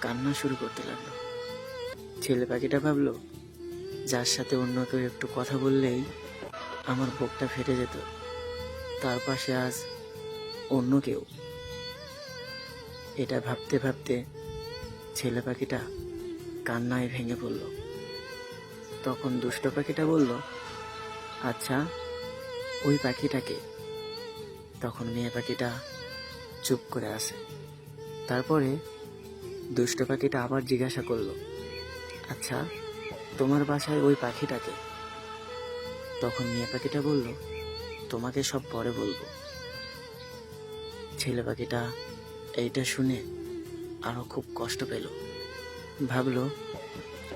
কান্না শুরু করতে লাগল। ছেলে পাখিটা ভাবলো, যার সাথে অন্য কেউ একটু কথা বললেই আমার বুকটা ফেটে যেত, তার পাশে আজ অন্য কেউ। এটা ভাবতে ভাবতে ছেলে পাখিটা কান্নায় ভেঙে পড়ল। তখন দুষ্ট পাখিটা বলল আচ্ছা ওই পাখিটাকে। তখন মেয়ে পাখিটা চুপ করে আসে তারপরে দুষ্ট পাখিটা আবার জিজ্ঞাসা করল আচ্ছা তোমার বাসায় ওই পাখিটাকে তখন মেয়ে পাখিটা বলল, তোমাকে সব পরে বলব। ছেলে পাখিটা এইটা শুনে আরও খুব কষ্ট পেল। ভাবলো,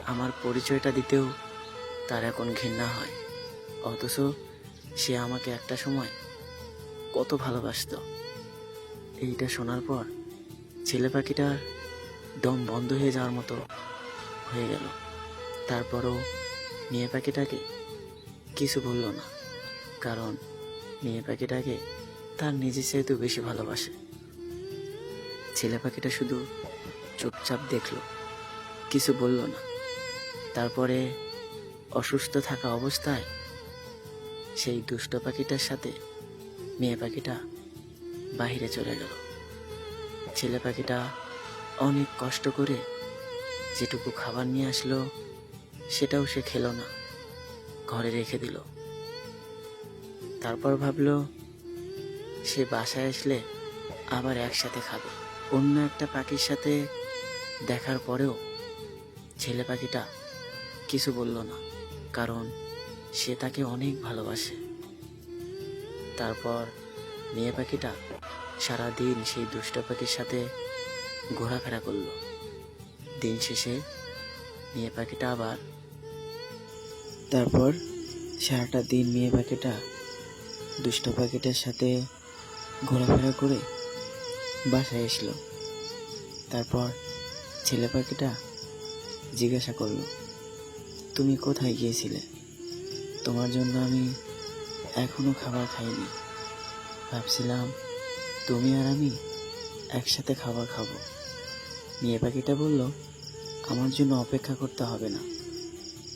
আমার পরিচয়টা দিতেও তার এখন ঘৃণা হয়। অথচ সে আমাকে একটা সময় কত ভালোবাসতো। এইটা শোনার পর ছেলে পাখিটার দম বন্ধ হয়ে যাওয়ার মতো হয়ে গেল। তারপরও মেয়ে পাখিটাকে কিছু বলল না, কারণ মেয়ে পাখিটাকে তার নিজের চাইতে বেশি ভালোবাসে। ছেলে পাখিটা শুধু চুপচাপ দেখল, কিছু বলল না। তারপরে অসুস্থ থাকা অবস্থায় সেই দুষ্ট পাখিটার সাথে মেয়ে পাখিটা বাহিরে চলে গেল। ছেলে পাখিটা অনেক কষ্ট করে যেটুকু খাবার নিয়ে আসলো, সেটাও সে খেলো না। ঘরে রেখে দিল। তারপর ভাবলো, সে বাসায় আসলে আবার একসাথে খাবে। অন্য একটা পাখির সাথে দেখার পরেও ছেলে পাখিটা কিছু বলল না, কারণ সে তাকে অনেক ভালোবাসে। তারপর মেয়ে পাখিটা সারাদিন সেই দুষ্ট পাখির সাথে ঘোরাফেরা করল। দিন শেষে মেয়ে পাখিটা আবার তারপর সারাটা দিন মেয়ে পাখিটা, দুষ্ট পাখিটার সাথে ঘোরাফেরা করে বাসায় এসলো। তারপর ছেলে পাখিটা জিজ্ঞাসা করল, তুমি কোথায় গিয়েছিলে? তোমার জন্য আমি এখনও খাবার খাইনি। ভাবছিলাম তুমি আর আমি একসাথে খাবার খাব। মেয়ে পাখিটা বলল, আমার জন্য অপেক্ষা করতে হবে না।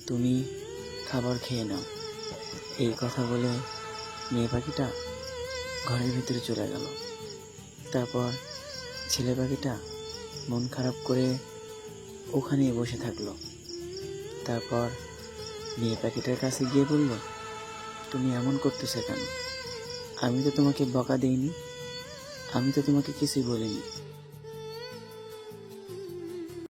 তুমি খাবার খেয়ে নাও। এই কথা বলে মেয়ে পাখিটা ঘরের ভিতরে চলে গেল। তারপর ছেলে পাখিটা মন খারাপ করে ওখানেই বসে থাকল। তারপর মেয়ে পাখিটার কাছে গিয়ে বলল, তুমি এমন করতেছো কেন? আমি তো তোমাকে বকা দেইনি। আমি তো তোমাকে কিছুই বলিনি।